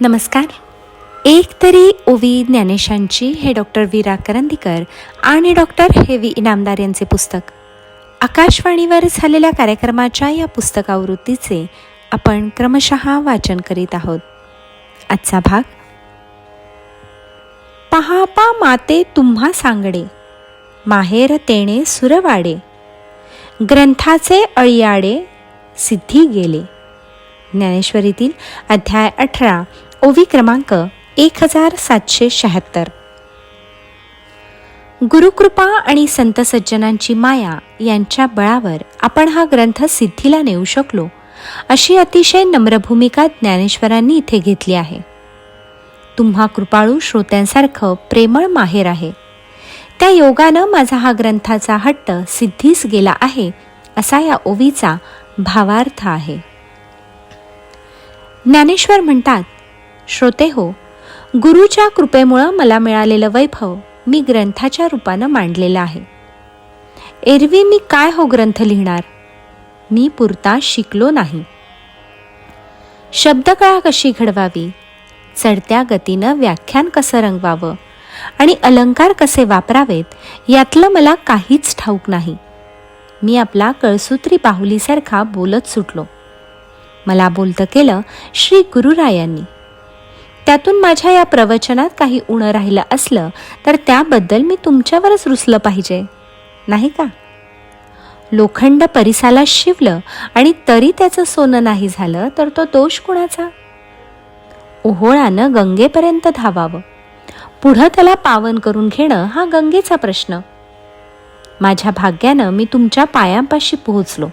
नमस्कार. एक तरी ओवी ज्ञानेशांची हे डॉक्टर वीरा करंदीकर आणि डॉक्टर हे इनामदार यांचे पुस्तक. आकाशवाणीवर झालेल्या कार्यक्रमाच्या या पुस्तकावृत्तीचे आपण क्रमशः वाचन करीत आहोत. आजचा भाग. पहापा माते तुम्हा सांगडे. माहेर तेणे सुरवाडे. ग्रंथाचे अळियाडे सिद्धी गेले. ज्ञानेश्वरीतील अध्याय अठरा ओवी क्रमांक एक हजार सातशे शहात्तर. गुरुकृपा आणि संत सज्जनांची माया यांच्या बळावर आपण हा ग्रंथ सिद्धीला नेऊ शकलो अशी अतिशय नम्र भूमिका ज्ञानेश्वरांनी इथे घेतली आहे. तुम्हा कृपाळू श्रोत्यांसारखं प्रेमळ माहेर आहे. त्या योगानं माझा हा ग्रंथाचा हट्ट सिद्धीस गेला आहे असा या ओवीचा भावार्थ आहे. ज्ञानेश्वर म्हणतात श्रोते हो गुरुच्या कृपेमुळं मला मिळालेलं वैभव मी ग्रंथाच्या रूपानं मांडलेलं आहे. एरवी मी काय हो ग्रंथ लिहिणार? मी पुरता शिकलो नाही. शब्दकळा कशी घडवावी? चढत्या गतीनं व्याख्यान कसं रंगवावं? आणि अलंकार कसे वापरावेत? यातलं मला काहीच ठाऊक नाही. मी आपला कळसूत्री बाहुलीसारखा बोलत सुटलो. मला बोलतं केलं श्री गुरुरायांनी. त्यातून माझ्या या प्रवचनात काही उणं राहिलं असलं तर त्याबद्दल मी तुमच्यावरच रुसलं पाहिजे. नाही का? लोखंड परिसाला शिवलं आणि तरी त्याचं सोनं नाही झालं तर तो दोष कुणाचा? ओहोळानं गंगेपर्यंत धावावं. पुढं त्याला पावन करून घेणं हा गंगेचा प्रश्न. माझ्या भाग्यानं मी तुमच्या पायांपाशी पोहोचलो.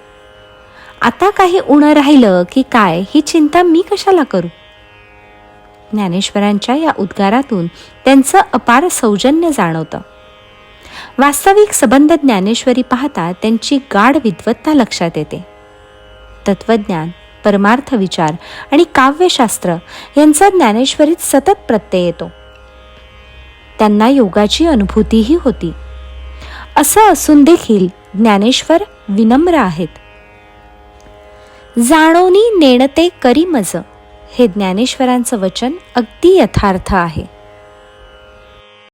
आता काही उणं राहिलं की काय ही चिंता मी कशाला करू? ज्ञानेश्वरांच्या या उद्गारातून त्यांचं अपार सौजन्य जाणवतं. वास्तविक संबंध ज्ञानेश्वरी पाहता त्यांची गाढ विद्वत्ता लक्षात येते. तत्वज्ञान परमार्थ विचार आणि काव्यशास्त्र यांचा ज्ञानेश्वरीत सतत प्रत्यय येतो. त्यांना योगाची अनुभूतीही होती. असं असून देखील ज्ञानेश्वर विनम्र आहेत. जाणोनी नेणते करी मज. हे ज्ञानेश्वरांचं वचन अगदी यथार्थ आहे.